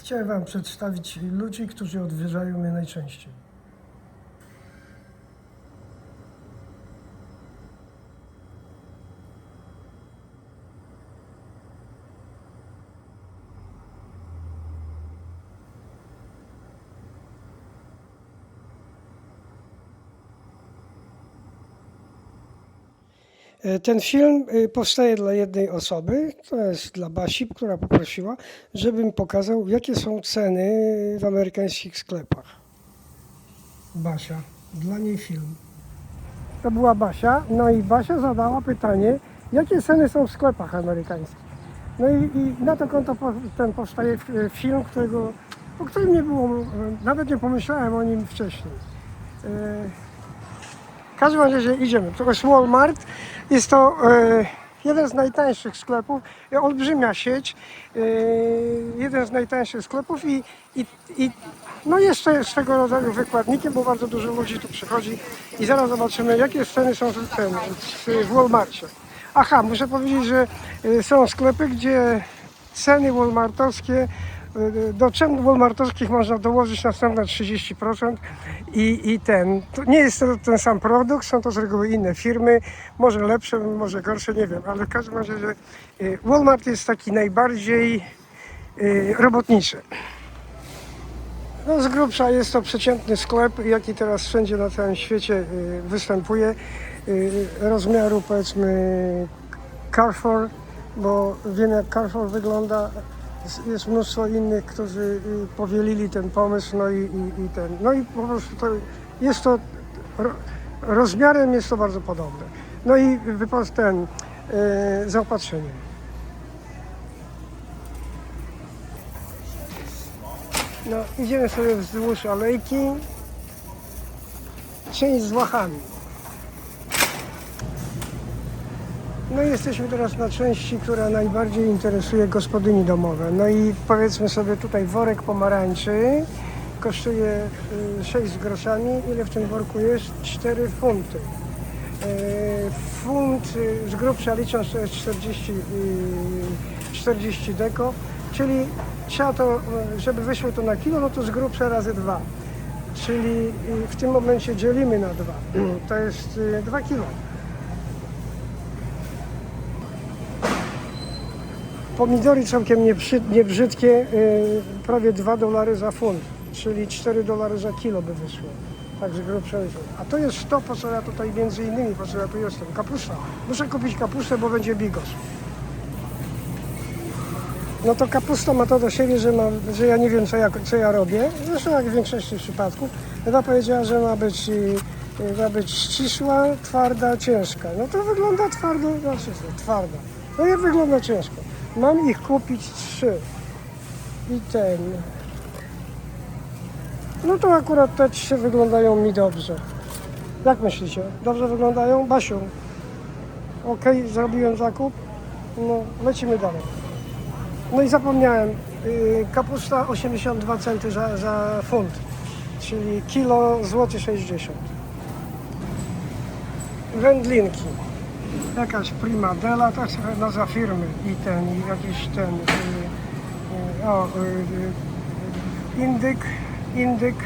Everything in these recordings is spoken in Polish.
Chciałem Wam przedstawić ludzi, którzy odwiedzają mnie najczęściej. Ten film y, powstaje dla jednej osoby, to jest dla Basi, która poprosiła, żebym pokazał, jakie są ceny w amerykańskich sklepach. Basia, dla niej film. To była Basia, no i Basia zadała pytanie, jakie ceny są w sklepach amerykańskich. No i, i na to konto ten powstaje f- film, którego, o którym nie było, e, nawet nie pomyślałem o nim wcześniej. W każdym razie idziemy. To jest Walmart. Jest to e, jeden z najtańszych sklepów, olbrzymia sieć, e, jeden z najtańszych sklepów i, i, i no to swego rodzaju wykładnikiem, bo bardzo dużo ludzi tu przychodzi i zaraz zobaczymy, jakie ceny są w, ten, w, w Walmarcie. Aha, muszę powiedzieć, że e, są sklepy, gdzie ceny walmartowskie do cen walmartowskich można dołożyć następne 30% i, i ten, to nie jest to ten sam produkt, są to z reguły inne firmy, może lepsze, może gorsze, nie wiem, ale w każdym razie że, y, Walmart jest taki najbardziej y, robotniczy. No z grubsza jest to przeciętny sklep, jaki teraz wszędzie na całym świecie występuje. Rozmiaru powiedzmy Carrefour, bo wiem jak Carrefour wygląda. Jest- mnóstwo innych, którzy y, powielili ten pomysł, no i, i, i ten. No i po prostu to jest to ro, rozmiarem jest to bardzo podobne. No i wypas ten y, zaopatrzenie. No, idziemy sobie wzdłuż alejki. Część z łachami. No jesteśmy teraz na części, która najbardziej interesuje gospodyni domowe. No i powiedzmy sobie tutaj worek pomarańczy kosztuje y, 6 z groszami. Ile w tym worku jest? 4 funty. E, Funt y, z grubsza licząc to jest 40, y, 40 deko, czyli trzeba to, y, żeby wyszło to na kilo, no to z grubsza razy dwa. Czyli y, w tym momencie dzielimy na dwa. To jest 2 kilo. Pomidory całkiem niebrzy- niebrzydkie, y, prawie 2 dolary za funt, czyli 4 dolary za kilo by wyszło. Także grubsza. A to jest to, po co ja tutaj między innymi, po co ja tu jestem. Kapusta. Muszę kupić kapustę, bo będzie bigos. No to kapusta ma to do siebie, że, ma, że ja nie wiem, co ja, co ja robię. Zresztą jak w większości przypadków. Ewa powiedziała, że ma być, y, y, ma być ścisła, twarda, ciężka. No to wygląda twardo, znaczy twarda. No jak wygląda ciężko. Mam ich kupić trzy. I ten. No to akurat te trzy wyglądają mi dobrze. Jak myślicie? Dobrze wyglądają? Basiu. Okej, zrobiłem zakup. No, lecimy dalej. No i zapomniałem, yy, kapusta 82 centy za, za funt, czyli kilo złoty 60. Wędlinki. Jakaś primadela, jest trochę nazwa firmy i ten, i jakiś ten, yy, yy, o, yy, indyk, indyk, yy,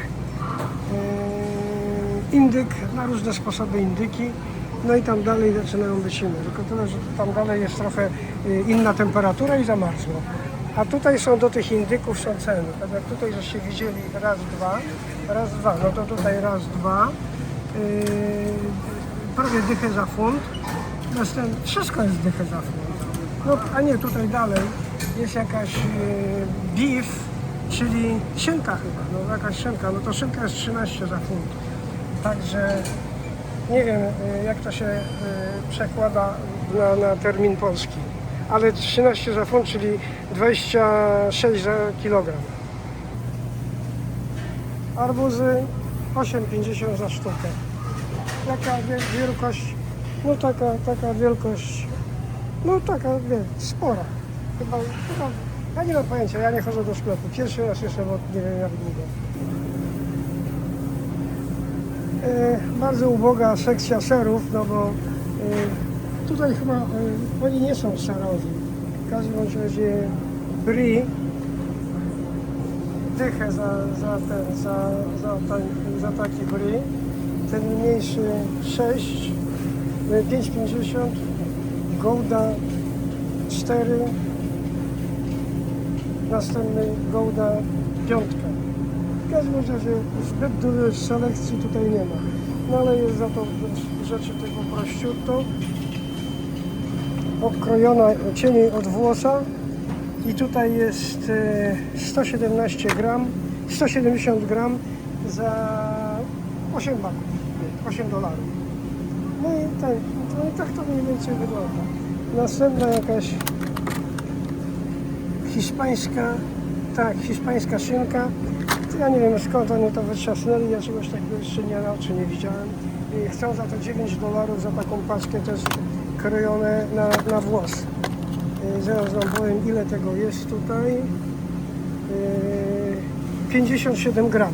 indyk, na różne sposoby indyki. No i tam dalej zaczynają być inne, tylko tyle, że tam dalej jest trochę y, inna temperatura i zamarzło. A tutaj są do tych indyków są ceny. Tak jak tutaj żeście widzieli raz, dwa, raz, dwa. No to tutaj raz, dwa. Yy, prawie dychę za funt. Następnie, wszystko jest dychę za. No a nie, tutaj dalej jest jakaś yy, beef, czyli szynka chyba, no jakaś szynka. No to szynka jest 13 za funt. Także nie wiem, y, jak to się y, przekłada na, na termin polski, ale 13 za funt, czyli 26 za kilogram. Arbuzy 8,50 za sztukę. Wie- wielkość? No taka, taka wielkość, no taka, wie, spora. Chyba, chyba, ja nie mam pojęcia, ja nie chodzę do sklepu. Pierwszy raz jeszcze, bo nie wiem jak długo. E, bardzo uboga sekcja serów, no bo e, tutaj chyba e, oni nie są serowi. W każdym razie brie dychę za, za, ten, za, za, za taki bry. Ten mniejszy 6, y, 5,50, Golda 4, następny Golda piątka. W każdym razie zbyt dużej selekcji tutaj nie ma. No ale jest za to rzeczy typu prosciutto, obkrojona cieniej od włosa i tutaj jest e, 117 gram, 170 gram za 8 baków, 8 dolarów. No i tak, no i tak to mniej więcej wygląda. Następna jakaś hiszpańska, tak, hiszpańska szynka. Ja nie wiem skąd oni to wytrzasnęli, ja czegoś takiego jeszcze nie oczy nie widziałem. I chcą za to 9 dolarów za taką paczkę też krojone na, na włos. Yy, Zaraz wam powiem ile tego jest tutaj. Yy, 57 gram.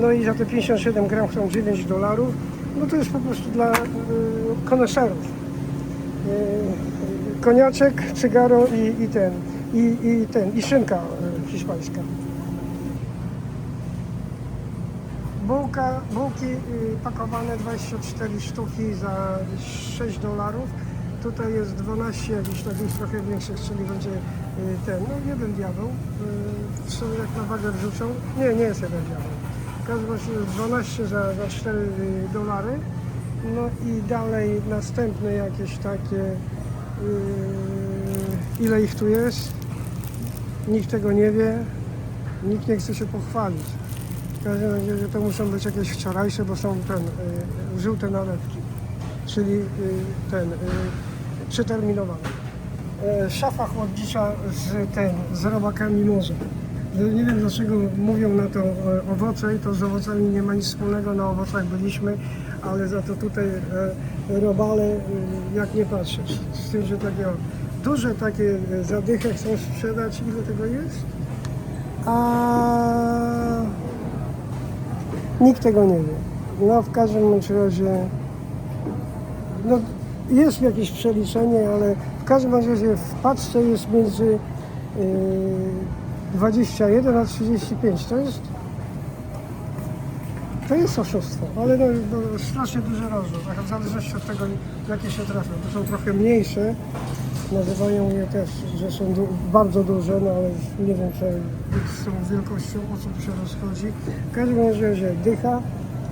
No i za te 57 gram chcą 9 dolarów. No to jest po prostu dla yy, koneserów. Yy, koniaczek, cygaro i, i ten, i, i ten, i szynka yy, hiszpańska. Bułka, bułki y, pakowane 24 sztuki za 6 dolarów. Tutaj jest 12 jakichś takich trochę większych, czyli będzie y, ten, no jeden diabeł. Y, Są jak na wagę wrzucą. Nie, nie jest jeden diabeł. W każdym razie jest 12 za, za 4 y, dolary. No i dalej następne jakieś takie, y, ile ich tu jest. Nikt tego nie wie. Nikt nie chce się pochwalić. W każdym razie że to muszą być jakieś wczorajsze, bo są ten, y, żółte nalepki, czyli y, ten, y, przeterminowane. E, szafa chłodnicza z, ten, z robakami morza. Nie wiem dlaczego mówią na to e, owoce i to z owocami nie ma nic wspólnego, na owocach byliśmy, ale za to tutaj e, robale, y, jak nie patrzeć. Z tym, że takie duże takie e, zadychy chcą sprzedać, ile tego jest? A Nikt tego nie wie. No w każdym razie no, jest jakieś przeliczenie, ale w każdym razie w paczce jest między yy, 21 a 35. To jest to jest oszustwo, ale no, no, strasznie duży rozrzut, tak w zależności od tego, jakie się trafią. To są trochę mniejsze, nazywają je też, że są du- bardzo duże, no ale nie wiem, czy z tą wielkością osób się rozchodzi. W każdym razie dycha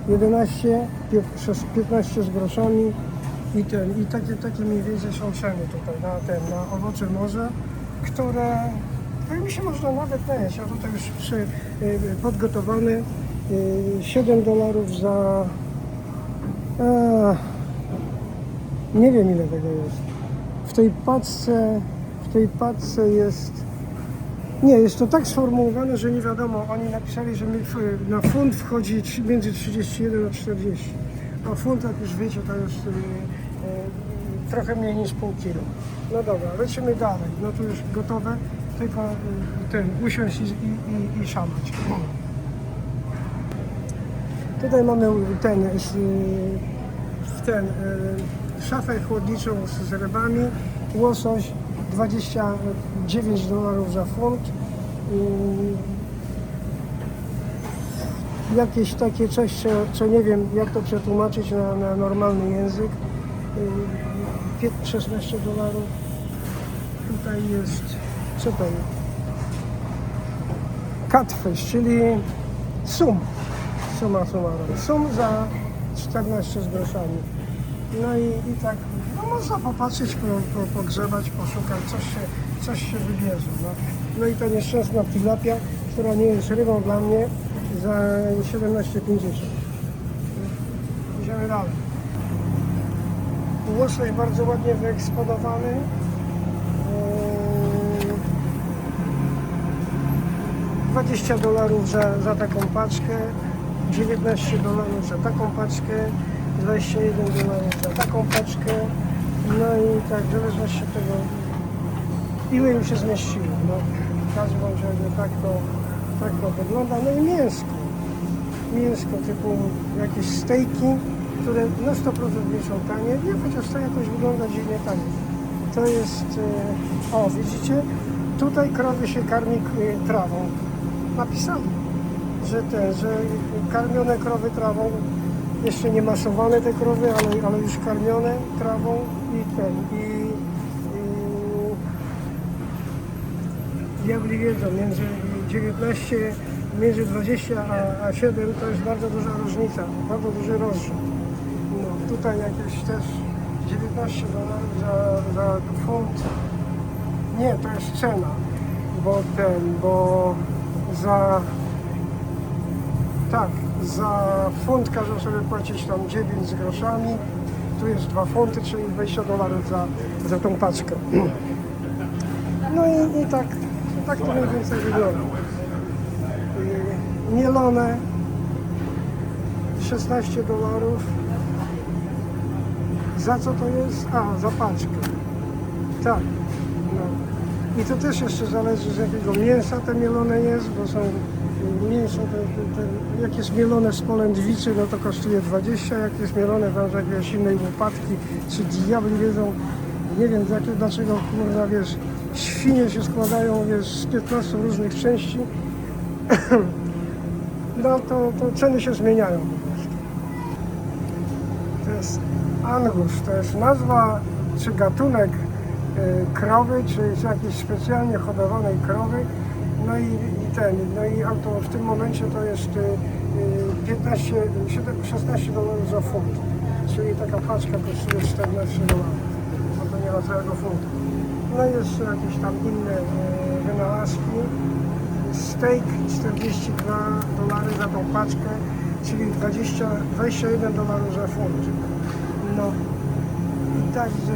11, pie- przez 15 z groszami i ten, i takie, takie mniej więcej są ceny tutaj na ten, na owoce morza, które no mi się można nawet najeść, ja tutaj już przy, y, podgotowany y, 7 dolarów za e, nie wiem ile tego jest. W tej paczce, w tej paczce jest nie, jest to tak sformułowane, że nie wiadomo. Oni napisali, że na funt wchodzi między 31 a 40. A funt, jak już wiecie, to jest y, trochę mniej niż pół kilo. No dobra, lecimy dalej. No tu już gotowe, tylko y, ten, usiąść i, i, i, i szamać. Tutaj mamy ten, y, ten y, szafę chłodniczą z, rybami, łosoś 29 dolarów za funt. Jakieś takie coś, co, co nie wiem jak to przetłumaczyć na, na normalny język. Y, pię- 16 dolarów. Tutaj jest, co to jest? Catfish, czyli sum. Suma summarum. Sum za 14 z groszami. No i, i tak, no można popatrzeć, po, po, pogrzebać, poszukać, coś się, coś się wybierze. No. no i ta nieszczęsna tilapia, która nie jest rybą dla mnie, za 17,50. Idziemy dalej. Łosoś bardzo ładnie wyeksponowany. 20 dolarów za, za taką paczkę, 19 dolarów za taką paczkę, 21 dolarów za taką paczkę. No i tak, w zależności od tego, ile im się zmieściło. No, w każdym razie tak to, tak to wygląda. No i mięsko. Mięsko typu jakieś stejki, które na 100% nie są tanie. Nie, chociaż to jakoś wygląda dziwnie tanie. To jest, e, o widzicie, tutaj krowy się karmi e, trawą. Napisali, że te, że karmione krowy trawą, jeszcze nie masowane te krowy, ale, ale już karmione trawą i ten, i, i diabli wiedzą, między 19, między 20 a, a 7 to jest bardzo duża różnica, bardzo duży rozrzut. No, tutaj jakieś też 19 dolarów za, za funt. Nie, to jest cena, bo ten, bo za tak, za funt każą sobie płacić tam 9 z groszami. Tu jest 2 funty, czyli 20 dolarów za, za tą paczkę. No i, i tak, tak to mniej więcej wygląda. Mielone 16 dolarów. Za co to jest? A, za paczkę. Tak. I to też jeszcze zależy z jakiego mięsa te mielone jest, bo są mięso, te, te, jak jest mielone z polędwicy, no to kosztuje 20, jak jest mielone tam z jakiejś innej łopatki, czy diabli wiedzą, nie wiem dlaczego kurwa, wiesz, świnie się składają, wiesz, z 15 różnych części, no to, to ceny się zmieniają. To jest Angus, to jest nazwa czy gatunek krowy, czy z jakiejś specjalnie hodowanej krowy. No i, i ten, no i auto w tym momencie to jest y, y, 15, 7, 16 dolarów za funt. Czyli taka paczka kosztuje 14 dolarów. No to nie ma całego funtu. No i jeszcze jakieś tam inne y, wynalazki. Steak 42 dolary za tą paczkę, czyli 20, 21 dolarów za funt. No także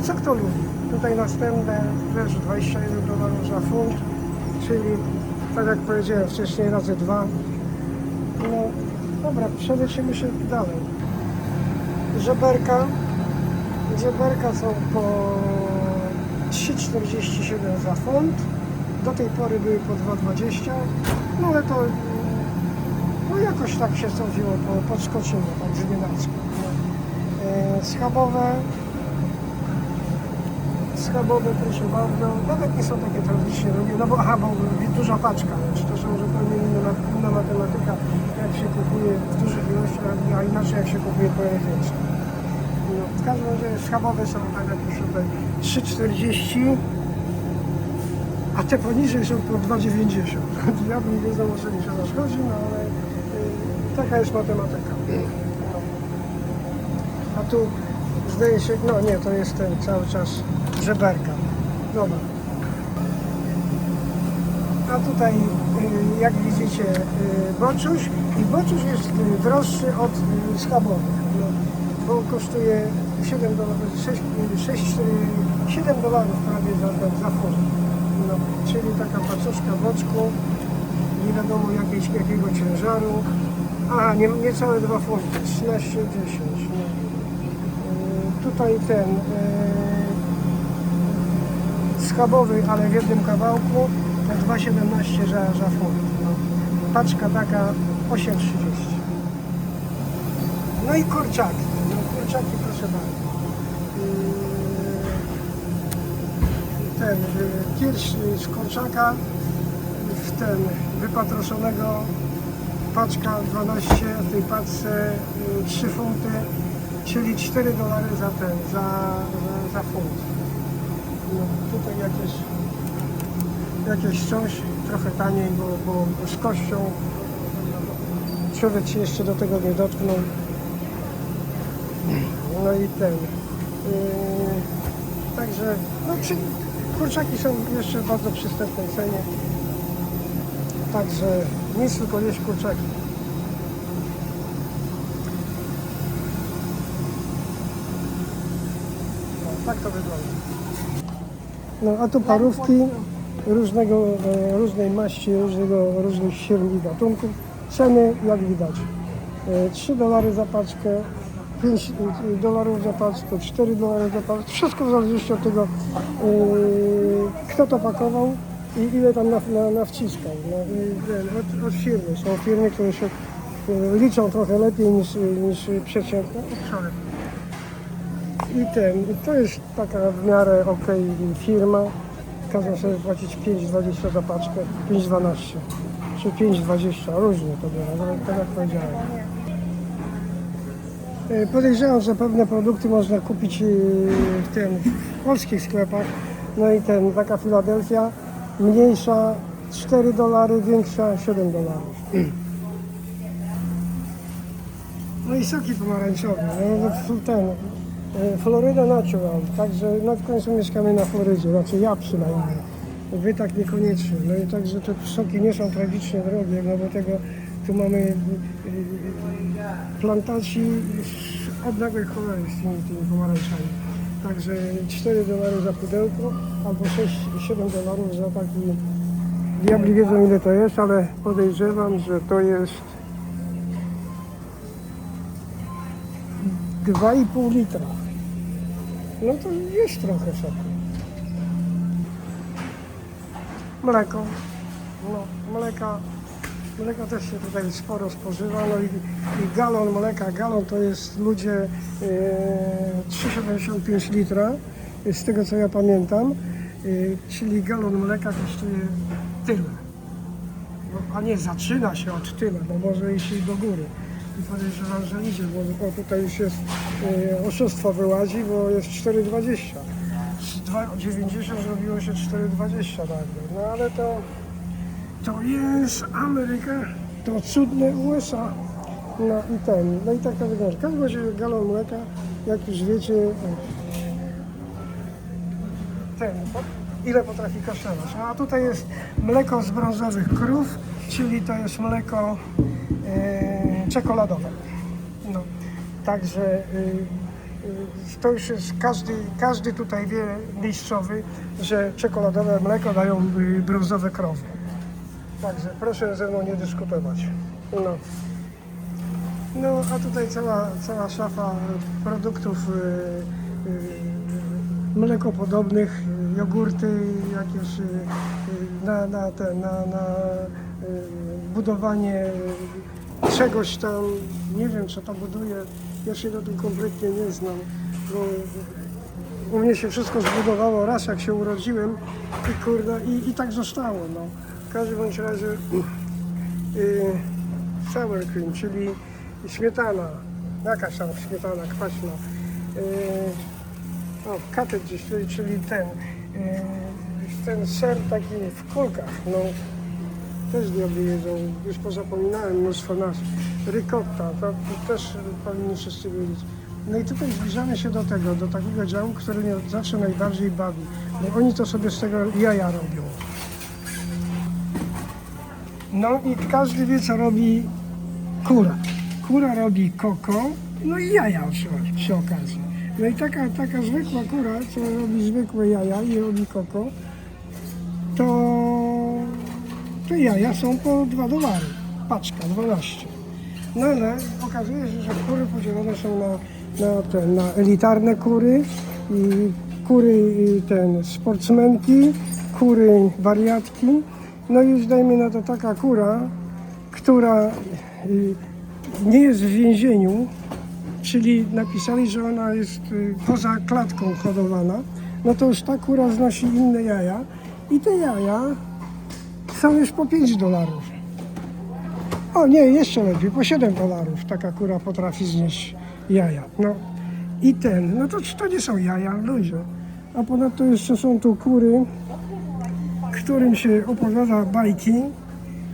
y, co kto lubi. Tutaj następne też 21 dolarów za funt, czyli tak jak powiedziałem wcześniej razy dwa. No dobra, przelecimy się dalej. Żeberka. Żeberka są po 3,47 za funt. Do tej pory były po 2,20. No ale to no jakoś tak się sądziło, po, podskoczyło tak z nienacka. E, Schabowe. Schabowe, proszę bardzo. Nawet nie są takie robione, no bo aha, bo duża paczka, wiesz, to są zupełnie inna, inna matematyka, jak się kupuje w dużych ilościach, a inaczej jak się kupuje pojedyncze. No, w każdym razie schabowe są tak jak już tutaj 3,40 a te poniżej są po 2,90. Diabli nie wiedzą o co mi się rozchodzi, no ale y, taka jest matematyka. Tu zdaje się, no nie, to jest ten cały czas żeberka. Dobra. A tutaj, y, jak widzicie, y, boczuś i boczuś jest y, droższy od schabowych, no, bo kosztuje 7 dolarów, 6, 6, 7 dolarów prawie za, za funt. No, czyli taka pacuszka boczku, nie wiadomo jakiejś, jakiego ciężaru. A, nie, niecałe 2 funty, 13,10. Y, tutaj ten y, schabowy, ale w jednym kawałku, to 2,17 za, za funt. No. Paczka taka 8,30. No i kurczaki. No, kurczaki proszę bardzo. Yy, ten y, pierś y, z kurczaka w ten wypatroszonego paczka 12, w tej paczce y, 3 funty, czyli 4 dolary za ten, za, za, za funt. No, tutaj jakieś, jakieś coś trochę taniej, bo, bo z kością człowiek się jeszcze do tego nie dotknął. No i ten. Yy, także, no przy, kurczaki są jeszcze w bardzo przystępnej cenie. Także nic tylko jeść kurczaki. Tak to wygląda. No a tu parówki różnego, e, różnej maści, różnego, różnych firm i gatunków. Ceny jak widać. E, 3 dolary za paczkę, 5 dolarów za paczkę, 4 dolary za paczkę. Wszystko w zależności od tego, e, kto to pakował i ile tam na, na, nawciskał. No, i, ten, od, od firmy. Są firmy, które się e, liczą trochę lepiej niż, niż przeciętne. I ten, i to jest taka w miarę ok firma. każą sobie płacić 5,20 za paczkę, 5,12 czy 5,20, różnie to było, no, tak jak powiedziałem. E, Podejrzewam, że pewne produkty można kupić e, w tym w polskich sklepach. No i ten, taka Filadelfia, mniejsza 4 dolary, większa 7 dolarów. No i soki pomarańczowe, no, no, ten, e, Floryda Natural, także w końcu mieszkamy na Florydzie, znaczy ja przynajmniej. Wy tak niekoniecznie. No i także te soki nie są tragicznie drogie, no bo tego tu mamy y, y, plantacji od nagłej cholery z tymi, tymi pomarańczami. Także 4 dolary za pudełko albo 6-7 dolarów za taki diabli wiedzą ile to jest, ale podejrzewam, że to jest 2,5 litra. No to jest trochę soku. Mleko. No, mleka. Mleka też się tutaj sporo spożywa. No i, i galon mleka. Galon to jest ludzie e, 3,75 litra, z tego co ja pamiętam. E, czyli galon mleka kosztuje tyle. No, a nie zaczyna się od tyle, bo może iść do góry. I podejrzewam, że idzie, bo o, tutaj już jest e, oszustwo wyłazi, bo jest 4,20. Z 2,90 zrobiło się 4,20 nagle. No ale to, to jest Ameryka, to cudne USA. No i ten, no i tak to wygląda. W każdym razie galon mleka, jak już wiecie, ten, ile potrafi kosztować. No, a tutaj jest mleko z brązowych krów, czyli to jest mleko e, czekoladowe. No, także y, y, to już jest każdy, każdy tutaj wie miejscowy, że czekoladowe mleko dają y, brązowe krowy. Także proszę ze mną nie dyskutować. No. No, a tutaj cała, cała szafa produktów y, y, mlekopodobnych, jogurty, jakieś na, na, te, na, na budowanie czegoś tam. Nie wiem, co to buduje. Ja się na tym kompletnie nie znam, bo u mnie się wszystko zbudowało raz, jak się urodziłem i kurde, i, i tak zostało. No. W każdym bądź razie y, sour cream, czyli śmietana, jakaś tam śmietana kwaśna. Y, o, cottage, czyli, czyli ten, y, ten ser taki w kulkach, no też diabli jedzą, już pozapominałem mnóstwo nazw. Ricotta, to, to też powinni wszyscy wiedzieć. No i tutaj zbliżamy się do tego, do takiego działu, który mnie zawsze najbardziej bawi, bo oni to sobie z tego jaja robią. No i każdy wie, co robi kura. Kura robi koko, no i jaja przy, przy okazji. No i taka, taka zwykła kura, co robi zwykłe jaja i robi koko, to te jaja są po 2 dolary. Paczka 12. No ale okazuje się, że kury podzielone są na, na, te, na elitarne kury i kury ten sportsmenki, kury wariatki. No i już dajmy na to taka kura, która y, nie jest w więzieniu, czyli napisali, że ona jest y, poza klatką hodowana, no to już ta kura znosi inne jaja i te jaja są już po 5 dolarów. O nie, jeszcze lepiej, po 7 dolarów taka kura potrafi znieść jaja. No i ten, no to to nie są jaja, ludzie. A ponadto jeszcze są tu kury, którym się opowiada bajki.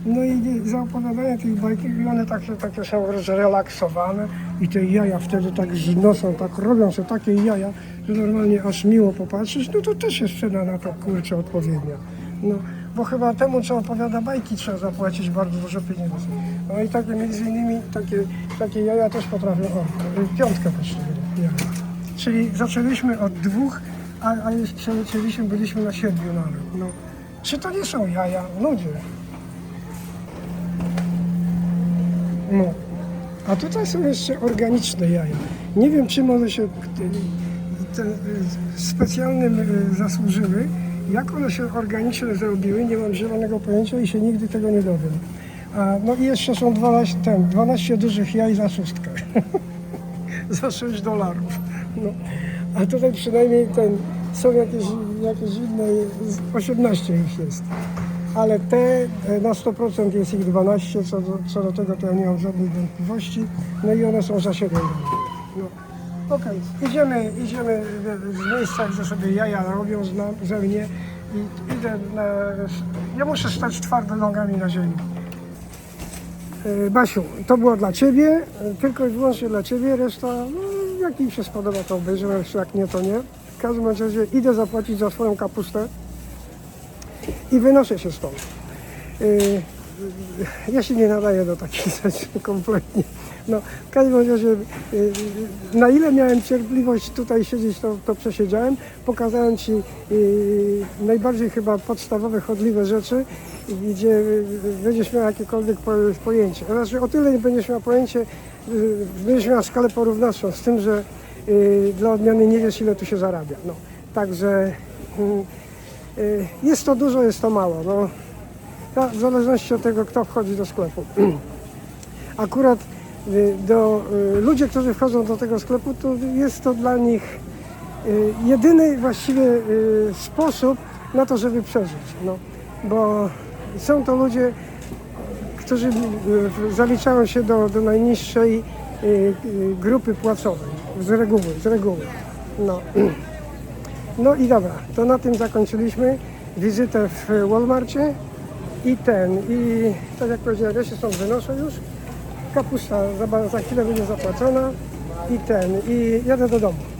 No i za opowiadanie tych bajki one takie, takie są zrelaksowane i te jaja wtedy tak znoszą, tak robią sobie takie jaja, że normalnie aż miło popatrzeć, no to też jest cena na to kurczę odpowiednia. No, bo chyba temu, co opowiada bajki, trzeba zapłacić bardzo dużo pieniędzy. No i takie między innymi takie, takie jaja też potrafią, o, piątkę kosztuje jaja. Czyli zaczęliśmy od dwóch, a, a już byliśmy na siedmiu nawet. No. Czy to nie są jaja? Ludzie. No. A tutaj są jeszcze organiczne jaja. Nie wiem, czym one się te, te, specjalnym e, zasłużyły. Jak one się organicznie zrobiły, nie mam zielonego pojęcia i się nigdy tego nie dowiem. A, no i jeszcze są 12, ten, 12 dużych jaj za szóstkę. za 6 dolarów. No. A tutaj przynajmniej ten, są jakieś, jakieś inne, 18 ich jest. Ale te e, na 100% jest ich 12, co do, co do tego to ja nie mam żadnych wątpliwości. No i one są za 7 no. Okej, idziemy, idziemy w miejsca, gdzie sobie jaja robią z nam- ze mnie i idę na... Ja muszę stać twardo nogami na ziemi. E, Basiu, to było dla Ciebie, e, tylko i wyłącznie dla Ciebie, reszta, no, jak im się spodoba, to obejrzymy, jak nie, to nie. W każdym razie idę zapłacić za swoją kapustę i wynoszę się stąd. Yy, ja się nie nadaję do takich rzeczy kompletnie. No, w każdym razie, yy, na ile miałem cierpliwość tutaj siedzieć, to, to przesiedziałem. Pokazałem Ci yy, najbardziej chyba podstawowe, chodliwe rzeczy, gdzie yy, będziesz miał jakiekolwiek po, pojęcie. Znaczy, o tyle nie będziesz miał pojęcie, będziesz miał skalę porównawczą z tym, że dla odmiany nie wiesz, ile tu się zarabia. No, także jest to dużo, jest to mało. No, w zależności od tego, kto wchodzi do sklepu. Akurat y, do, y, ludzie, którzy wchodzą do tego sklepu, to jest to dla nich y, jedyny właściwie y, sposób na to, żeby przeżyć. No, bo są to ludzie, którzy y, zaliczają się do, do najniższej y, y, grupy płacowej. Z reguły, z reguły. No. No i dobra, to na tym zakończyliśmy wizytę w Walmarcie i ten, i tak jak powiedziałem, ja się stąd wynoszę już, kapusta za, za chwilę będzie zapłacona i ten, i jadę do domu.